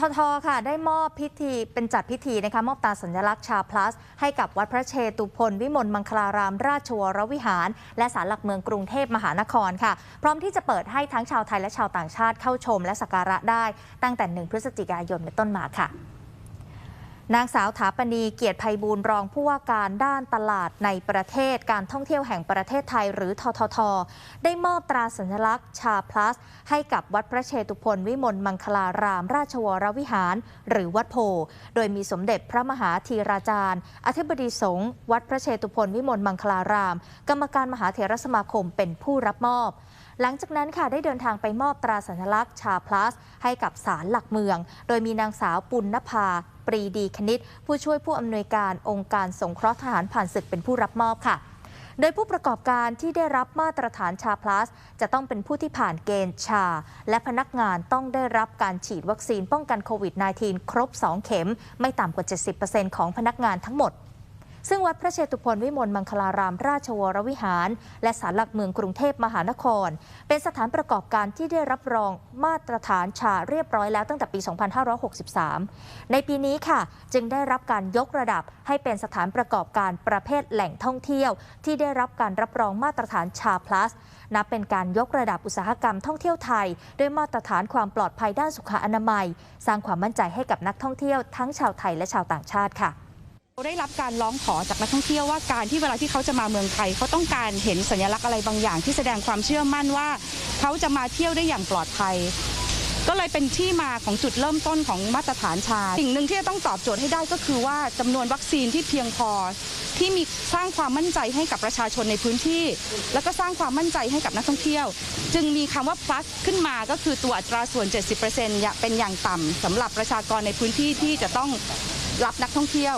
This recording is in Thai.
ททค่ะ ได้มอบพิธีเป็นจัดพิธีนะคะมอบตราสัญลักษณ์ชาพลัส ให้กับวัดพระเชตุพนวิมลมังคลาราม ราชวรวิหาร และศาลหลักเมืองกรุงเทพมหานครค่ะ พร้อมที่จะเปิดให้ทั้งชาวไทยและชาวต่างชาติเข้าชม และสักการะได้ ตั้งแต่ 1 พฤศจิกายนเป็นต้นมาค่ะ นางสาวถาปณีเกียรติภัยบูรณ์รองผู้ว่าการด้านตลาดในประเทศการท่องเที่ยวแห่งประเทศไทยหรือททท ได้มอบตราสัญลักษณ์ชาพลัส ให้กับวัดพระเชตุพนวิมลมังคลารามราชวรวิหาร หรือวัดโพ โดยมีสมเด็จพระมหาธีราจารย์ อธิบดีสงฆ์วัดพระเชตุพนวิมลมังคลาราม กรรมการมหาเถรสมาคมเป็นผู้รับมอบหลังจากนั้นค่ะได้เดินทางไปมอบตราสัญลักษณ์ชาพลัส ให้กับศาลหลักเมือง โดยมีนางสาวปุณณภา ปรีดีคณิต ผู้ช่วยผู้อำนวยการองค์การสงเคราะห์ทหารผ่านศึกเป็นผู้รับมอบค่ะโดยผู้ประกอบการที่ได้รับมาตรฐานชาพลัส จะต้องเป็นผู้ที่ผ่านเกณฑ์ชา และพนักงานต้องได้รับการฉีดวัคซีนป้องกันโควิด -19 ครบ 2 เข็ม ไม่ต่ำกว่า 70%ของพนักงานทั้งหมด ซึ่งวัดพระเชตุพนวิมลมังคลารามราชวรวิหาร และศาลหลักเมืองกรุงเทพมหานคร เป็นสถานประกอบการที่ได้รับรองมาตรฐานชาเรียบร้อยแล้วตั้งแต่ปี 2563 ในปีนี้ค่ะ จึงได้รับการยกระดับให้เป็นสถานประกอบการประเภทแหล่งท่องเที่ยว ที่ได้รับการรับรองมาตรฐานชาพลัสนับเป็นการยกระดับอุตสาหกรรมท่องเที่ยวไทย ด้วยมาตรฐานความปลอดภัยด้านสุขอนามัย สร้างความมั่นใจให้กับนักท่องเที่ยวทั้งชาวไทยและชาวต่างชาติค่ะ ได้รับการร้องขอจากนักท่องเที่ยวว่าการที่เวลาที่เขาจะมาเมืองไทยเขาต้องการเห็นสัญลักษณ์อะไรบางอย่าง ที่แสดงความเชื่อมั่นว่าเขาจะมาเที่ยวได้อย่างปลอดภัย ก็เลยเป็นที่มาของจุดเริ่มต้นของมาตรฐานชา สิ่งหนึ่งที่จะต้องตอบโจทย์ให้ได้ก็คือว่าจำนวนวัคซีนที่เพียงพอ ที่มีสร้างความมั่นใจให้กับประชาชนในพื้นที่ แล้วก็สร้างความมั่นใจให้กับนักท่องเที่ยว จึงมีคำว่า plus ขึ้นมาก็คือตัวอัตราส่วน 70%เป็นอย่างต่ำสำหรับประชากรในพื้นที่ที่จะต้องรับนักท่องเที่ยว